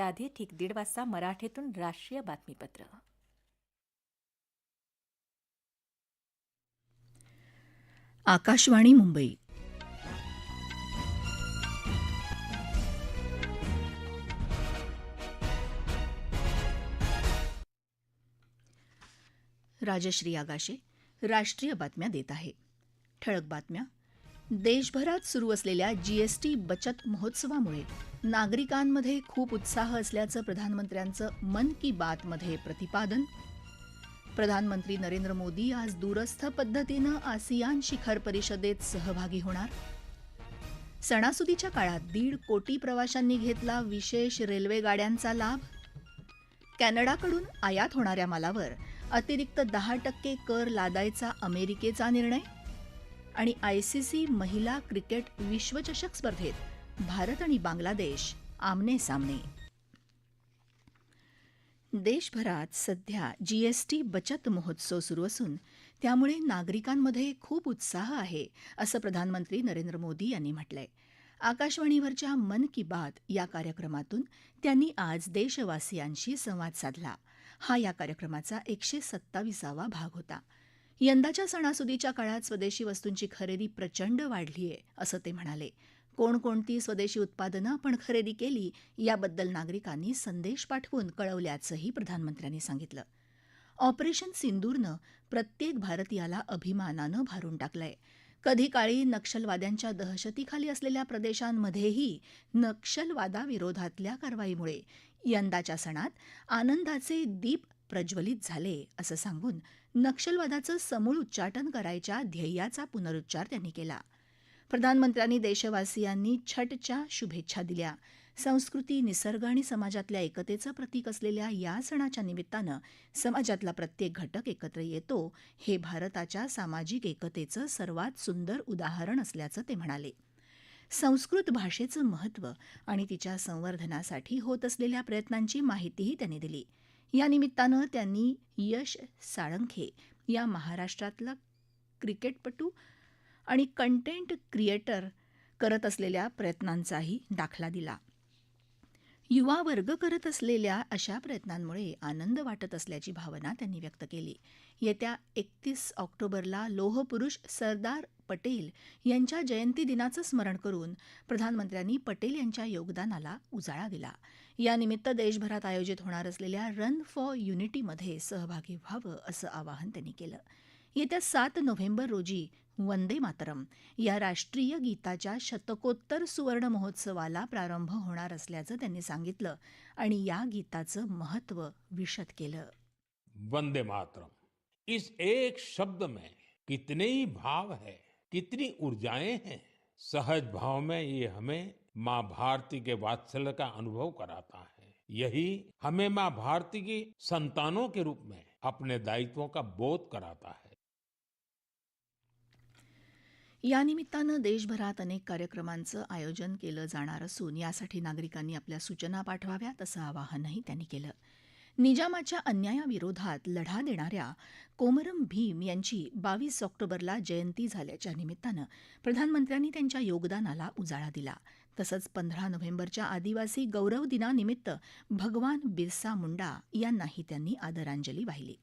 त्याआधी ठीक दीड वाजता मराठीतून राष्ट्रीय बातमीपत्र. आकाशवाणी मुंबई. राजश्री आगाशे राष्ट्रीय बातम्या देत आहे. ठळक बातम्या देशभरात सुरू असलेल्या जीएसटी बचत महोत्सवामुळे नागरिकांमध्ये खूप उत्साह असल्याचं प्रधानमंत्र्यांचं मन की बातमध्ये प्रतिपादन. प्रधानमंत्री नरेंद्र मोदी आज दूरस्थ पद्धतीनं आसियान शिखर परिषदेत सहभागी होणार. सणासुदीच्या काळात दीड कोटी प्रवाशांनी घेतला विशेष रेल्वे गाड्यांचा लाभ. कॅनडाकडून आयात होणाऱ्या मालावर अतिरिक्त दहा टक्के कर लादायचा अमेरिकेचा निर्णय. आणि आय सी सी महिला क्रिकेट विश्वचषक स्पर्धेत भारत आणि बांगलादेश आमने सामने. देशभरात सध्या जीएसटी बचत महोत्सव सुरू असून त्यामुळे नागरिकांमध्ये खूप उत्साह आहे असं प्रधानमंत्री नरेंद्र मोदी यांनी म्हटलंय. आकाशवाणीवरच्या मन की बात या कार्यक्रमातून त्यांनी आज देशवासियांशी संवाद साधला. हा या कार्यक्रमाचा एकशे सत्ताविसावा भाग होता. यंदाच्या सणासुदीच्या काळात स्वदेशी वस्तूंची खरेदी प्रचंड वाढली आहे असं ते म्हणाले. कोणकोणती स्वदेशी उत्पादनं आपण खरेदी केली याबद्दल नागरिकांनी संदेश पाठवून कळवल्याचंही प्रधानमंत्र्यांनी सांगितलं. ऑपरेशन सिंदूरनं प्रत्येक भारतीयाला अभिमानानं भारून टाकलंय. कधी काळी नक्षलवाद्यांच्या दहशतीखाली असलेल्या प्रदेशांमध्येही नक्षलवादाविरोधातल्या कारवाईमुळे यंदाच्या सणात आनंदाचे दीप प्रज्वलित झाले असं सांगून नक्षलवादाचं समूळ उच्चाटन करायच्या ध्येयाचा पुनरुच्चार त्यांनी केला. प्रधानमंत्र्यांनी देशवासियांनी छटच्या शुभेच्छा दिल्या. संस्कृती निसर्ग आणि समाजातल्या एकतेचं प्रतीक असलेल्या या सणाच्या निमित्तानं समाजातला प्रत्येक घटक एकत्र येतो हे भारताच्या सामाजिक एकतेचं सर्वात सुंदर उदाहरण असल्याचं ते म्हणाले. संस्कृत भाषेचं महत्त्व आणि तिच्या संवर्धनासाठी होत असलेल्या प्रयत्नांची माहितीही त्यांनी दिली. या निमित्तानं त्यांनी यश साळंखे या महाराष्ट्रातला क्रिकेटपटू आणि कंटेंट क्रिएटर करत असलेल्या प्रयत्नांचाही दाखला दिला. युवा वर्ग करत असलेल्या अशा प्रयत्नांमुळे आनंद वाटत असल्याची भावना त्यांनी व्यक्त केली. येत्या एकतीस ऑक्टोबरला लोहपुरुष सरदार पटेल यांच्या जयंती दिनाचं स्मरण करून प्रधानमंत्र्यांनी पटेल यांच्या योगदानाला उजाळा दिला. यानिमित्त देशभरात आयोजित होणार असलेल्या रन फॉर युनिटीमध्ये सहभागी व्हावं असं आवाहन त्यांनी केलं. येत्या सात नोव्हेंबर रोजी वंदे मातरम या राष्ट्रीय गीताच्या शतकोत्तर सुवर्ण महोत्सवाला प्रारंभ होणार असल्याचं त्यांनी सांगितलं आणि या गीताचं महत्त्व विशद केलं. वंदे मातरम. इस एक शब्द में कितने ही भाव है कितनी ऊर्जाएं हैं सहज भाव में ये हमें माँ भारती के वात्सल्य का अनुभव कराता है। यही हमें माँ भारती की संतानों के रूप में अपने दायित्वों का बोध कराता है। या निमित्तानं देशभरात अनेक कार्यक्रमांचं आयोजन केलं जाणार असून यासाठी नागरिकांनी आपल्या सूचना पाठवाव्यात असं आवाहनही त्यांनी केलं. निजामाच्या अन्यायाविरोधात लढा देणाऱ्या कोमरम भीम यांची बावीस ऑक्टोबरला जयंती झाल्याच्या निमित्तानं प्रधानमंत्र्यांनी त्यांच्या योगदानाला उजाळा दिला. तसंच पंधरा नोव्हेंबरच्या आदिवासी गौरव दिनानिमित्त भगवान बिरसा मुंडा यांनाही त्यांनी आदरांजली वाहिली.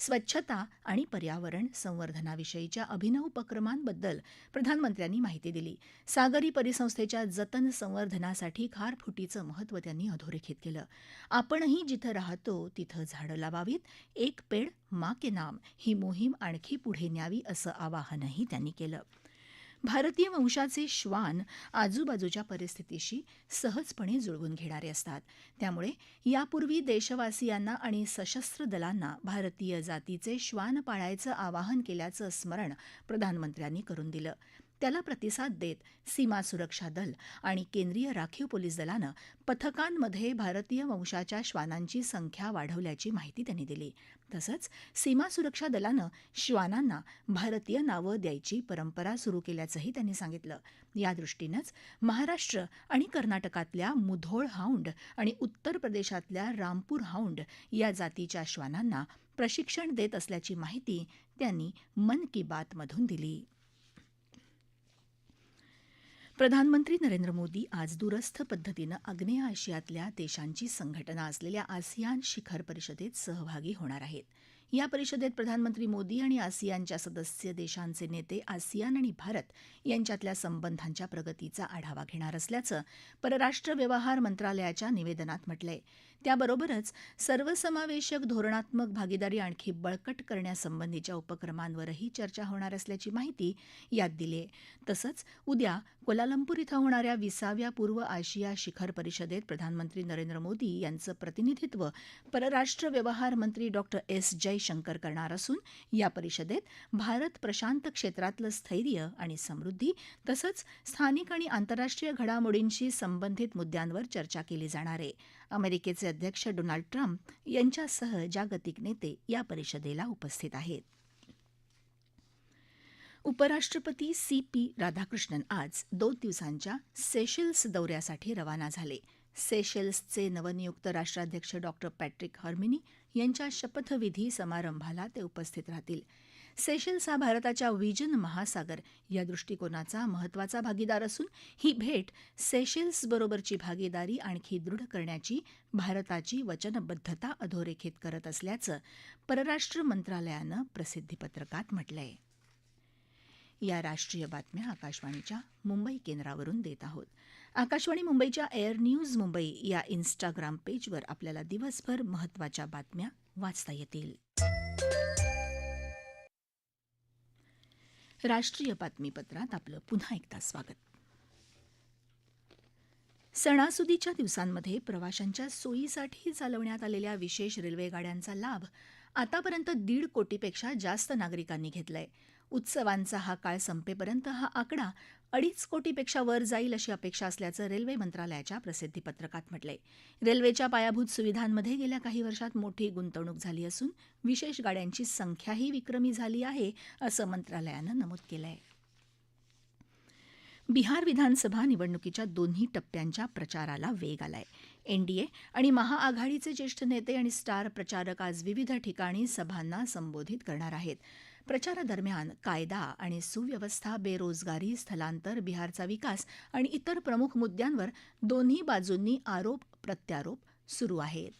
स्वच्छता आणि पर्यावरण संवर्धनाविषयीच्या अभिनव उपक्रमांबद्दल प्रधानमंत्र्यांनी माहिती दिली. सागरी परिसंस्थेच्या जतन संवर्धनासाठी खारफुटीचं महत्त्व त्यांनी अधोरेखित केलं. आपणही जिथं राहतो तिथं झाडं लावावीत एक पेड मा के नाम ही मोहीम आणखी पुढे न्यावी असं आवाहनही त्यांनी केलं. भारतीय वंशाचे श्वान आजूबाजूच्या परिस्थितीशी सहजपणे जुळवून घेणारे असतात. त्यामुळे यापूर्वी देशवासियांना आणि सशस्त्र दलांना भारतीय जातीचे श्वान पाळायचं आवाहन केल्याचं स्मरण प्रधानमंत्र्यांनी करून दिलं. त्याला प्रतिसाद देत सीमा सुरक्षा दल आणि केंद्रीय राखीव पोलीस दलानं पथकांमध्ये भारतीय वंशाच्या श्वानांची संख्या वाढवल्याची माहिती त्यांनी दिली. तसंच सीमा सुरक्षा दलानं श्वानांना भारतीय नावं द्यायची परंपरा सुरू केल्याचंही त्यांनी सांगितलं. या दृष्टीनंच महाराष्ट्र आणि कर्नाटकातल्या मुधोळ हाऊंड आणि उत्तर प्रदेशातल्या रामपूर हाऊंड या जातीच्या श्वानांना प्रशिक्षण देत असल्याची माहिती त्यांनी मन की बातमधून दिली. प्रधानमंत्री नरेंद्र मोदी आज दूरस्थ पद्धतीनं आग्नेय आशियातल्या देशांची संघटना असलेल्या आसियान शिखर परिषदेत सहभागी होणार आहेत. या परिषदेत प्रधानमंत्री मोदी आणि आसियानच्या सदस्य देशांचे नेते आसियान आणि भारत यांच्यातल्या संबंधांच्या प्रगतीचा आढावा घेणार असल्याचं परराष्ट्र व्यवहार मंत्रालयाच्या निवेदनात म्हटलंय. त्याबरोबरच सर्वसमावेशक धोरणात्मक भागीदारी आणखी बळकट करण्यासंबंधीच्या उपक्रमांवरही चर्चा होणार असल्याची माहिती यात दिली आहे तसंच उद्या कोलालंपूर इथं होणाऱ्या विसाव्या पूर्व आशिया शिखर परिषदेत प्रधानमंत्री नरेंद्र मोदी यांचं प्रतिनिधित्व परराष्ट्र व्यवहार मंत्री डॉक्टर एस. जयशंकर करणार असून या परिषदेत भारत प्रशांत क्षेत्रातलं स्थैर्य आणि समृद्धी तसंच स्थानिक आणि आंतरराष्ट्रीय घडामोडींशी संबंधित मुद्द्यांवर चर्चा केली जाणार आहे. अमेरिकेचे अध्यक्ष डोनाल्ड ट्रम्प यांच्यासह जागतिक नेते या परिषदेला उपस्थित आहेत. उपराष्ट्रपती सी पी राधाकृष्णन आज दोन दिवसांच्या सेशेल्स दौऱ्यासाठी रवाना झाले. सेशेल्सचे नवनियुक्त राष्ट्राध्यक्ष डॉक्टर पॅट्रिक हर्मिनी यांच्या शपथविधी समारंभाला ते उपस्थित राहतील. सेशेल्स हा भारताच्या विजन महासागर या दृष्टिकोनाचा महत्त्वाचा भागीदार असून ही भेट सेशेल्स बरोबरची भागीदारी आणखी दृढ करण्याची भारताची वचनबद्धता अधोरेखित करत असल्याचं परराष्ट्र मंत्रालयानं प्रसिद्धीपत्रकात म्हटलंय. या राष्ट्रीय बातम्या आकाशवाणीच्या मुंबई केंद्रावरून देत आहोत. आकाशवाणी मुंबईच्या एअर न्यूज मुंबई या इन्स्टाग्राम पेजवर आपल्याला दिवसभर महत्त्वाच्या बातम्या वाचता येतील. राष्ट्रीय बातमीपत्रात आपलं पुन्हा एकदा स्वागत. सणासुदीच्या दिवसांमध्ये प्रवाशांच्या सोयीसाठी चालवण्यात आलेल्या विशेष रेल्वे गाड्यांचा लाभ आतापर्यंत दीड कोटीपेक्षा जास्त नागरिकांनी घेतलाय. उत्सवांचा हा काळ संपेपर्यंत हा आकडा अडीच कोटीपेक्षा वर जाईल अशी अपेक्षा असल्याचं रेल्वे मंत्रालयाच्या प्रसिद्धीपत्रकात म्हटलंय. रेल्वेच्या पायाभूत सुविधांमध्ये गेल्या काही वर्षात मोठी गुंतवणूक झाली असून विशेष गाड्यांची संख्याही विक्रमी झाली आहे असं मंत्रालयानं नमूद केलंय. बिहार विधानसभा निवडणुकीच्या दोन्ही टप्प्यांच्या प्रचाराला वेग आलाय. एनडीए आणि महाआघाडीचे ज्येष्ठ नेते आणि स्टार प्रचारक आज विविध ठिकाणी सभांना संबोधित करणार आहेत. प्रचारादरम्यान कायदा आणि सुव्यवस्था बेरोजगारी स्थलांतर बिहारचा विकास आणि इतर प्रमुख मुद्द्यांवर दोन्ही बाजूंनी आरोप प्रत्यारोप सुरू आहेत.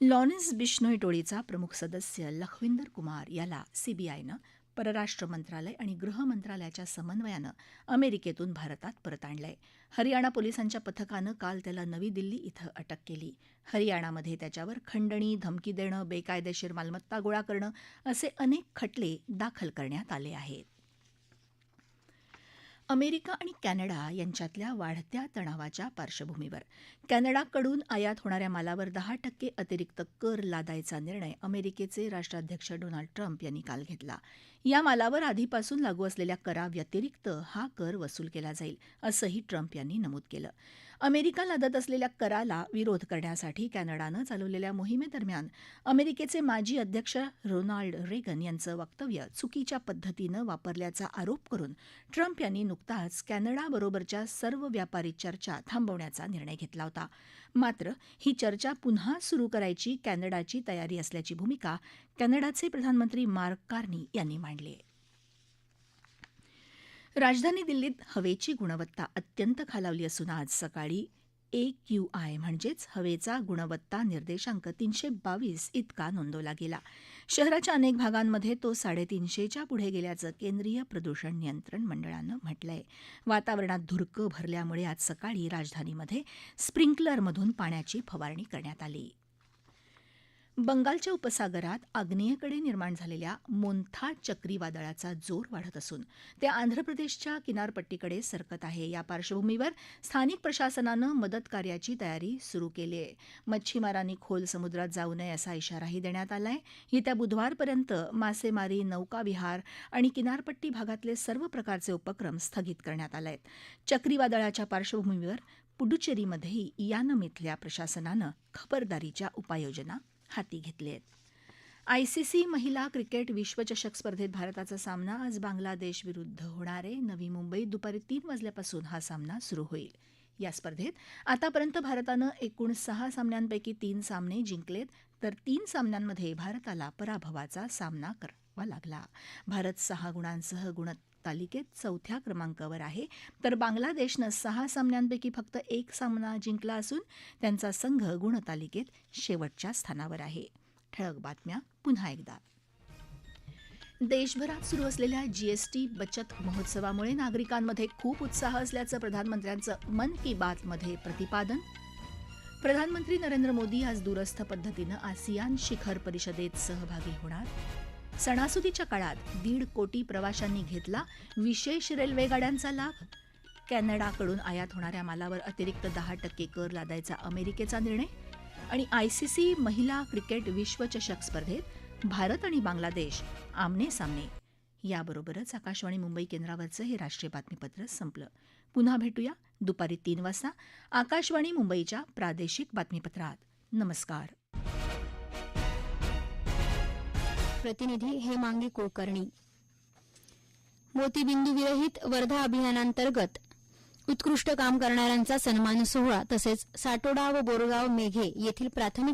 लॉरेन्स बिश्नोई टोळीचा प्रमुख सदस्य लखविंदर कुमार याला सीबीआयनं परराष्ट्र मंत्रालय आणि गृह मंत्रालयाच्या समन्वयानं अमेरिकेतून भारतात परत आणलंय. हरियाणा पोलिसांच्या पथकानं काल त्याला नवी दिल्ली इथं अटक केली. हरियाणामध्ये त्याच्यावर खंडणी धमकी देणं बेकायदेशीर मालमत्ता गोळा करणं असे अनेक खटले दाखल करण्यात आले आहेत. अमेरिका आणि कॅनडा यांच्यातल्या वाढत्या तणावाच्या पार्श्वभूमीवर. कॅनडाकडून आयात होणाऱ्या मालावर दहा टक्के अतिरिक्त कर लादायचा निर्णय अमेरिकेचे राष्ट्राध्यक्ष डोनाल्ड ट्रम्प यांनी काल घेतला. या मालावर आधीपासून लागू असलेल्या कराव्यतिरिक्त हा कर वसूल केला जाईल असंही ट्रम्प यांनी नमूद केलं. अमेरिका लादत असलेल्या कराला विरोध करण्यासाठी कॅनडानं चालवलेल्या मोहिमेदरम्यान अमेरिकेचे माजी अध्यक्ष रोनाल्ड रेगन यांचं वक्तव्य चुकीच्या पद्धतीनं वापरल्याचा आरोप करून ट्रम्प यांनी नुकताच कॅनडाबरोबरच्या सर्व व्यापारी चर्चा थांबवण्याचा निर्णय घेतला होता. मात्र ही चर्चा पुन्हा सुरू करायची कॅनडाची तयारी असल्याची भूमिका कॅनडाचे प्रधानमंत्री मार्क कार्नी यांनी मांडली आहे. राजधानी दिल्लीत हवेची गुणवत्ता अत्यंत खालावली असून आज सकाळी ए क्यू आय म्हणजेच हवेचा गुणवत्ता निर्देशांक तीनशे बावीस इतका नोंदवला गेला. शहराच्या अनेक भागांमध्ये तो साडेतीनशेच्या पुढे गेल्याचं केंद्रीय प्रदूषण नियंत्रण मंडळानं म्हटलंय. वातावरणात धुरकं भरल्यामुळे आज सकाळी राजधानीमध्ये स्प्रिंकलरमधून पाण्याची फवारणी करण्यात आली. बंगालच्या उपसागरात आग्नेयेकडे निर्माण झालेल्या मोन्था चक्रीवादळाचा जोर वाढत असून ते आंध्र प्रदेशच्या किनारपट्टीकडे सरकत आहे. या पार्श्वभूमीवर स्थानिक प्रशासनानं मदत कार्याची तयारी सुरू केली आहे. मच्छीमारांनी खोल समुद्रात जाऊ नये असा इशाराही देण्यात आला आहे येत्या बुधवारपर्यंत मासेमारी नौकाविहार आणि किनारपट्टी भागातले सर्व प्रकारचे उपक्रम स्थगित करण्यात आले आहेत चक्रीवादळाच्या पार्श्वभूमीवर पुडुचेरीमध्येही यानम इथल्या प्रशासनानं खबरदारीच्या उपाययोजना हाती घेतले आहेत आयसीसी महिला क्रिकेट विश्वचषक स्पर्धेत भारताचा सामना आज बांगलादेश विरुद्ध होणार आहे. नवी मुंबईत दुपारी तीन वाजल्यापासून हा सामना सुरू होईल. या स्पर्धेत आतापर्यंत भारतानं एकूण सहा सामन्यांपैकी तीन सामने जिंकलेत तर तीन सामन्यांमध्ये भारताला पराभवाचा सामना करावा लागला. भारत सहा गुणांसह गुण तालिकेत चौथ्या क्रमांकावर आहे. तर बांगलादेशनं सहा सामन्यांपैकी फक्त एक सामना जिंकला असून त्यांचा संघ गुणतालिकेत शेवटच्या स्थानावर आहे. ठळक बातम्या पुन्हा एकदा. देशभरात सुरू असलेल्या जीएसटी बचत महोत्सवामुळे नागरिकांमध्ये खूप उत्साह असल्याचं प्रधानमंत्र्यांचं मन की बातमध्ये प्रतिपादन. प्रधानमंत्री नरेंद्र मोदी आज दूरस्थ पद्धतीनं आसियान शिखर परिषदेत सहभागी होणार. सणासुदीच्या काळात दीड कोटी प्रवाशांनी घेतला विशेष रेल्वेगाड्यांचा लाभ. कॅनडाकडून आयात होणाऱ्या मालावर अतिरिक्त दहा टक्के कर लादायचा अमेरिकेचा निर्णय आणि आयसीसी महिला क्रिकेट विश्वचषक स्पर्धेत भारत आणि बांगलादेश आमने सामने. याबरोबरच आकाशवाणी मुंबई केंद्रावरचं हे राष्ट्रीय बातमीपत्र संपलं. पुन्हा भेटूया दुपारी तीन वाजता आकाशवाणी मुंबईच्या प्रादेशिक बातमीपत्रात. नमस्कार. प्रतिनिधी हेमांगी कुलकर्णी. मोतीबिंदू विरहित वर्धा अभियानांतर्गत उत्कृष्ट काम करणाऱ्यांचा सन्मान सोहळा तसेच साटोडा व बोरगाव मेघे येथील प्राथमिक